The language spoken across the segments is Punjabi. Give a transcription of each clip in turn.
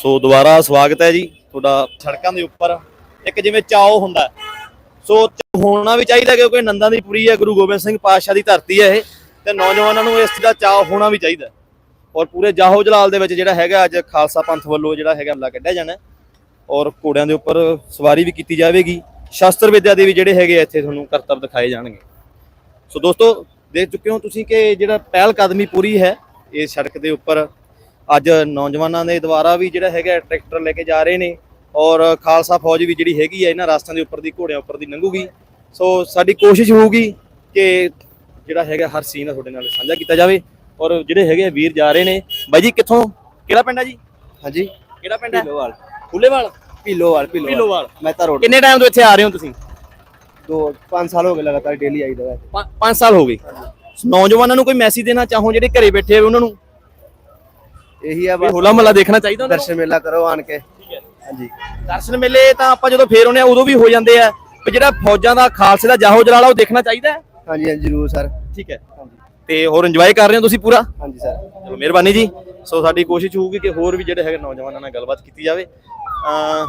ਸੋ ਦੁਬਾਰਾ ਸਵਾਗਤ ਹੈ ਜੀ ਤੁਹਾਡਾ ਸੜਕਾਂ ਦੇ ਉੱਪਰ। ਇੱਕ ਜਿਵੇਂ ਚਾਓ ਹੁੰਦਾ ਸੋ ਹੋਣਾ ਵੀ ਚਾਹੀਦਾ ਕਿਉਂਕਿ ਨੰਦਾਂ ਦੀ ਪੁਰੀ ਹੈ, ਗੁਰੂ ਗੋਬਿੰਦ ਸਿੰਘ ਪਾਤਸ਼ਾਹ ਦੀ ਧਰਤੀ ਹੈ ਇਹ, ਤੇ ਨੌਜਵਾਨਾਂ ਨੂੰ ਇਸ ਦਾ ਚਾਅ ਹੋਣਾ ਵੀ ਚਾਹੀਦਾ ਔਰ ਪੂਰੇ ਜਾਹੋ ਜਲਾਲ ਦੇ ਵਿੱਚ ਜਿਹੜਾ ਹੈਗਾ ਅੱਜ ਖਾਲਸਾ ਪੰਥ ਵੱਲੋਂ ਜਿਹੜਾ ਹੈਗਾ ਹਮਲਾ ਕੱਢਿਆ ਜਾਣਾ ਔਰ ਘੋੜਿਆਂ ਦੇ ਉੱਪਰ ਸਵਾਰੀ ਵੀ ਕੀਤੀ ਜਾਵੇਗੀ। ਸ਼ਾਸਤਰ ਵਿਦਿਆ ਦੇ ਵੀ ਜਿਹੜੇ ਹੈਗੇ ਇੱਥੇ ਤੁਹਾਨੂੰ ਕਰਤੱਵ ਦਿਖਾਏ ਜਾਣਗੇ। ਸੋ ਦੋਸਤੋ ਦੇਖ ਚੁੱਕੇ ਹੋ ਤੁਸੀਂ ਕਿ ਜਿਹੜਾ ਪਹਿਲ ਕਦਮੀ ਪੂਰੀ ਹੈ ਇਹ ਸੜਕ ਦੇ ਉੱਪਰ। ਅੱਜ ਨੌਜਵਾਨਾਂ ਦੇ ਦੁਆਰਾ ਵੀ ਜਿਹੜਾ ਹੈਗਾ ਟਰੈਕਟਰ ਲੈ ਕੇ ਜਾ ਰਹੇ ਨੇ ਔਰ ਖਾਲਸਾ ਫੌਜ ਵੀ ਜਿਹੜੀ ਹੈਗੀ ਹੈ ਇਹਨਾਂ ਰਾਸਤਿਆਂ ਦੇ ਉੱਪਰ ਦੀ ਘੋੜਿਆਂ ਉੱਪਰ ਦੀ ਲੰਘੂਗੀ। ਸੋ ਸਾਡੀ ਕੋਸ਼ਿਸ਼ ਹੋਊਗੀ ਕਿ ਜਿਹੜਾ ਹੈਗਾ ਹਰ ਸੀਨ ਤੁਹਾਡੇ ਨਾਲ ਸਾਂਝਾ ਕੀਤਾ ਜਾਵੇ ਔਰ ਜਿਹੜੇ ਹੈਗੇ ਆ ਵੀਰ ਜਾ ਰਹੇ ਨੇ। ਬਾਈ ਜੀ ਕਿੱਥੋਂ? ਕਿਹੜਾ ਪਿੰਡ ਹੈ ਜੀ? ਹਾਂਜੀ। ਕਿਹੜਾ ਪਿੰਡ ਹੈ ਢਿੱਲੋਵਾਲ ਫੁੱਲੇਵਾਲ ਢਿੱਲੋਵਾਲ ਢਿੱਲੋਵਾਲ ਮਹਿਤਾ ਰੋਡ ਕਿੰਨੇ ਟਾਈਮ ਤੋਂ ਇੱਥੇ ਆ ਰਹੇ ਹੋ ਤੁਸੀਂ? ਦੋ 5 ਸਾਲ ਹੋ ਗਏ ਲਗਾਤਾਰ ਡੇਲੀ ਆਈਦਾ ਵੈ 5 ਸਾਲ ਹੋ ਗਏ। ਨੌਜਵਾਨਾਂ ਨੂੰ ਕੋਈ ਮੈਸੇਜ ਦੇਣਾ ਚਾਹੋ ਜਿਹੜੇ ਘਰੇ ਬੈਠੇ ਹੋਏ ਉਹਨਾਂ ਨੂੰ? ਇਹੀ ਆ ਵੀ ਬਸ ਹੋਲਾ ਮਹੱਲਾ ਦੇਖਣਾ ਚਾਹੀਦਾ ਉਹਨਾਂ ਨੂੰ? ਦਰਸ਼ਨ ਮੇਲਾ ਕਰੋ ਆਣ ਕੇ। ਹਾਂਜੀ। ਦਰਸ਼ਨ ਮੇਲੇ ਤਾਂ ਆਪਾਂ ਜਦੋਂ ਫੇਰ ਆਉਂਦੇ ਆ ਉਦੋਂ ਵੀ ਹੋ ਜਾਂਦੇ ਆ। ਵੀ ਜਿਹੜਾ ਫੌਜਾਂ ਦਾ ਖਾਲਸੇ ਦਾ ਜਾਹੋ ਜਲਾਲਾ ਉਹ ਦੇਖਣਾ ਚਾਹੀਦਾ ਹੈ? ਹਾਂਜੀ ਹਾਂਜੀ ਜ਼ਰੂਰ ਸਰ। ਠੀਕ ਹੈ। ਤੇ ਹੋਰ ਇੰਜੋਏ ਕਰ ਰਹੇ ਹੋ ਤੁਸੀਂ ਪੂਰਾ? ਹਾਂਜੀ ਸਰ। ਚਲੋ ਮਿਹਰਬਾਨੀ ਜੀ। ਸੋ ਸਾਡੀ ਕੋਸ਼ਿਸ਼ ਹੋਊਗੀ ਕਿ ਹੋਰ ਵੀ ਜਿਹੜੇ ਹੈਗੇ ਨੌਜਵਾਨਾਂ ਨਾਲ ਗੱਲਬਾਤ ਕੀਤੀ ਜਾਵੇ। ਅ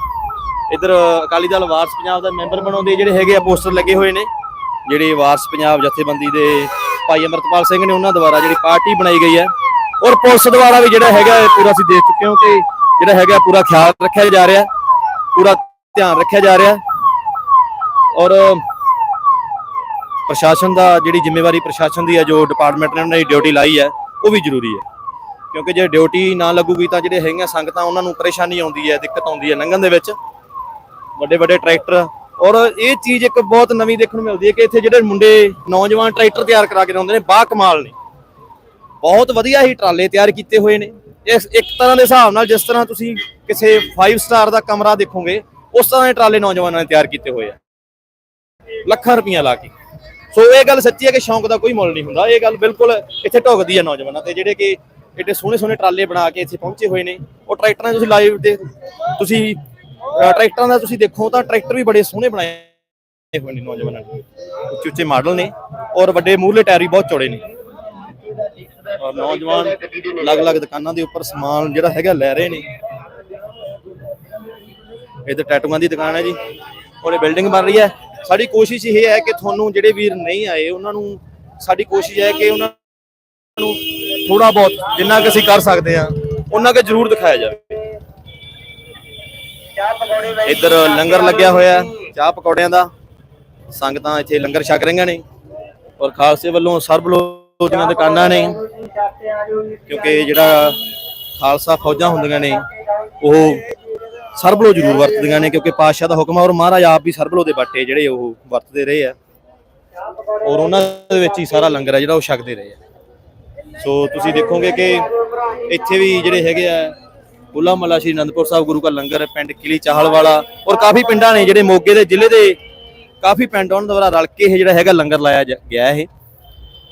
ਇਧਰ ਅਕਾਲੀ ਦਲ ਵਾਰਸ ਪੰਜਾਬ ਦਾ ਮੈਂਬਰ ਬਣਾਉਂਦੇ ਜਿਹੜੇ ਹੈਗੇ ਆ ਪੋਸਟਰ ਲੱਗੇ ਹੋਏ ਨੇ। ਜਿਹੜੇ ਵਾਰਸ ਪੰਜਾਬ ਜਥੇਬੰਦੀ ਦੇ ਭਾਈ ਅਮਰਤਪਾਲ ਸਿੰਘ ਨੇ ਉਹਨਾਂ ਦੁਆਰਾ ਜਿਹੜੀ ਪਾਰਟੀ ਬਣਾਈ ਗਈ ਹੈ ਔਰ ਪੁਲਿਸ ਦੁਆਰਾ ਵੀ ਜਿਹੜਾ ਹੈਗਾ ਪੂਰਾ ਅਸੀਂ ਦੇਖ ਚੁੱਕੇ ਹਾਂ ਕਿ ਜਿਹੜਾ ਹੈਗਾ ਪੂਰਾ ਖਿਆਲ ਰੱਖਿਆ ਜਾ ਰਿਹਾ, ਪੂਰਾ ਧਿਆਨ ਰੱਖਿਆ ਜਾ ਰਿਹਾ। ਔਰ ਪ੍ਰਸ਼ਾਸਨ ਦਾ ਜਿਹੜੀ ਜ਼ਿੰਮੇਵਾਰੀ ਪ੍ਰਸ਼ਾਸਨ ਦੀ ਹੈ, ਜੋ ਡਿਪਾਰਟਮੈਂਟ ਨੇ ਉਹਨਾਂ ਦੀ ਡਿਊਟੀ ਲਾਈ ਹੈ, ਉਹ ਵੀ ਜ਼ਰੂਰੀ ਹੈ। ਕਿਉਂਕਿ ਜੇ ਡਿਊਟੀ ਨਾ ਲੱਗੂਗੀ ਤਾਂ ਜਿਹੜੇ ਹੈਗੀਆਂ ਸੰਗਤਾਂ ਉਹਨਾਂ ਨੂੰ ਪਰੇਸ਼ਾਨੀ ਆਉਂਦੀ ਹੈ, ਦਿੱਕਤ ਆਉਂਦੀ ਹੈ ਲੰਘਣ ਦੇ ਵਿੱਚ। ਵੱਡੇ ਵੱਡੇ ਟਰੈਕਟਰ ਔਰ ਇਹ ਚੀਜ਼ ਇੱਕ ਬਹੁਤ ਨਵੀਂ ਦੇਖਣ ਨੂੰ ਮਿਲਦੀ ਹੈ ਕਿ ਇੱਥੇ ਜਿਹੜੇ ਮੁੰਡੇ ਨੌਜਵਾਨ ਟਰੈਕਟਰ ਤਿਆਰ ਕਰਾ ਕੇ ਲਾਉਂਦੇ ਨੇ ਬਾ ਕਮਾਲ ਨੇ। ਬਹੁਤ ਵਧੀਆ ਹੀ ਟਰਾਲੇ ਤਿਆਰ ਕੀਤੇ ਹੋਏ ਨੇ। ਇਸ ਇੱਕ ਤਰ੍ਹਾਂ ਦੇ ਹਿਸਾਬ ਨਾਲ ਜਿਸ ਤਰ੍ਹਾਂ ਤੁਸੀਂ ਕਿਸੇ 5 ਸਟਾਰ ਦਾ ਕਮਰਾ ਦੇਖੋਗੇ, ਉਸ ਤਰ੍ਹਾਂ ਦੇ ਟਰਾਲੇ ਨੌਜਵਾਨਾਂ ਨੇ ਤਿਆਰ ਕੀਤੇ ਹੋਏ ਆ। ਲੱਖਾਂ ਰੁਪਈਆ ਲਾ ਕੇ। ਸੋ ਇਹ ਗੱਲ ਸੱਚੀ ਹੈ ਕਿ ਸ਼ੌਂਕ ਦਾ ਕੋਈ ਮੁੱਲ ਨਹੀਂ ਹੁੰਦਾ। ਇਹ ਗੱਲ ਬਿਲਕੁਲ ਇੱਥੇ ਢੁਕਦੀ ਹੈ ਨੌਜਵਾਨਾਂ ਤੇ, ਜਿਹੜੇ ਕਿ ਏਡੇ ਸੋਹਣੇ ਸੋਹਣੇ ਟਰਾਲੇ ਬਣਾ ਕੇ ਇੱਥੇ ਪਹੁੰਚੇ ਹੋਏ ਨੇ। ਉਹ ਟਰੈਕਟਰਾਂ 'ਚ ਤੁਸੀਂ ਲਾਈਵ ਦੇ ਤੁਸੀਂ ਟਰੈਕਟਰਾਂ ਦਾ ਤੁਸੀਂ ਦੇਖੋ ਤਾਂ ਟਰੈਕਟਰ ਵੀ ਬੜੇ ਸੋਹਣੇ ਬਣਾਏ ਹੋਏ ਨੇ ਨੌਜਵਾਨਾਂ ਨੇ। ਉੱਚੇ ਉੱਚੇ ਮਾਡਲ ਨੇ ਔਰ ਵੱਡੇ ਮੂਹਰਲੇ ਟਾਇਰ ਵੀ ਬਹੁਤ ਚੌੜੇ ਨੇ। ਔਰ ਨੌਜਵਾਨ ਅਲੱਗ-ਅਲੱਗ ਦੁਕਾਨਾਂ ਦੇ ਉੱਪਰ ਸਮਾਨ ਜਿਹੜਾ ਹੈਗਾ ਲੈ ਰਹੇ ਨੇ। ਇੱਧਰ ਟੈਟੂਆਂ ਦੀ ਦੁਕਾਨ ਹੈ ਜੀ। ਔਰ ਇਹ ਬਿਲਡਿੰਗ ਬਣ ਰਹੀ ਹੈ। ਸਾਡੀ ਕੋਸ਼ਿਸ਼ ਇਹ ਹੈ ਕਿ ਤੁਹਾਨੂੰ ਜਿਹੜੇ ਵੀਰ ਨਹੀਂ ਆਏ, ਉਹਨਾਂ ਨੂੰ ਸਾਡੀ ਕੋਸ਼ਿਸ਼ ਹੈ ਕਿ ਉਹਨਾਂ ਨੂੰ ਥੋੜਾ ਬਹੁਤ ਜਿੰਨਾ ਕਿ ਅਸੀਂ ਕਰ ਸਕਦੇ ਹਾਂ, ਉਹਨਾਂ ਕਿ ਜ਼ਰੂਰ ਦਿਖਾਇਆ ਜਾਵੇ। ਇੱਧਰ ਲੰਗਰ ਲੱਗਿਆ ਹੋਇਆ। ਚਾਹ ਪਕੌੜਿਆਂ ਦਾ। ਸੰਗਤਾਂ ਇੱਥੇ ਲੰਗਰ ਛਕ ਰਹੀਆਂ ਨੇ। ਔਰ ਖਾਲਸੇ ਵੱਲੋਂ ਸਰਬ ਦੀਆਂ ਦੁਕਾਨਾਂ ਨੇ। ਕਿਉਂਕਿ ਜਿਹੜਾ ਖਾਲਸਾ ਫੌਜਾਂ ਹੁੰਦੀਆਂ ਨੇ ਉਹ ਸਰਬਲੋ ਜ਼ਰੂਰ ਵਰਤਦੀਆਂ ਨੇ ਕਿਉਂਕਿ ਪਾਤਸ਼ਾਹ ਦਾ ਹੁਕਮ ਹੈ ਔਰ ਮਹਾਰਾਜ ਆਪ ਵੀ ਸਰਬਲੋ ਦੇ ਬਾਟੇ ਜਿਹੜੇ ਉਹ ਵਰਤਦੇ ਰਹੇ ਆ। ਔਰ ਉਹਨਾਂ ਦੇ ਵਿੱਚ ਹੀ ਸਾਰਾ ਲੰਗਰ ਹੈ ਜਿਹੜਾ ਉਹ ਛਕਦੇ ਰਹੇ ਆ। ਸੋ ਤੁਸੀਂ ਦੇਖੋਗੇ ਕਿ ਇੱਥੇ ਵੀ ਜਿਹੜੇ ਹੈਗੇ ਆ ਉਲਾ ਮੱਲਾ ਸ਼੍ਰੀ ਅਨੰਦਪੁਰ ਸਾਹਿਬ, ਗੁਰੂ ਕਾ ਲੰਗਰ, ਪਿੰਡ ਕਿਲੀ ਚਾਹਲ ਵਾਲਾ ਔਰ ਕਾਫੀ ਪਿੰਡਾਂ ਨੇ ਜਿਹੜੇ ਮੋਗੇ ਦੇ ਜ਼ਿਲ੍ਹੇ ਦੇ ਕਾਫੀ ਪਿੰਡ ਉਹਨਾਂ ਦੁਆਰਾ ਰਲ ਕੇ ਇਹ ਜਿਹੜਾ ਹੈਗਾ ਲੰਗਰ ਲਾਇਆ ਜਾ- ਗਿਆ ਇਹ।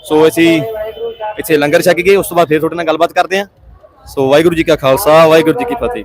ਸੋ ਅਸੀਂ ਇੱਥੇ ਲੰਗਰ ਛਕ ਗਏ ਉਸ ਤੋਂ ਬਾਅਦ ਫਿਰ ਤੁਹਾਡੇ ਨਾਲ ਗੱਲਬਾਤ ਕਰਦੇ ਹਾਂ। ਸੋ ਵਾਹਿਗੁਰੂ ਜੀ ਕਾ ਖਾਲਸਾ, ਵਾਹਿਗੁਰੂ ਜੀ ਕੀ ਫਤਿਹ।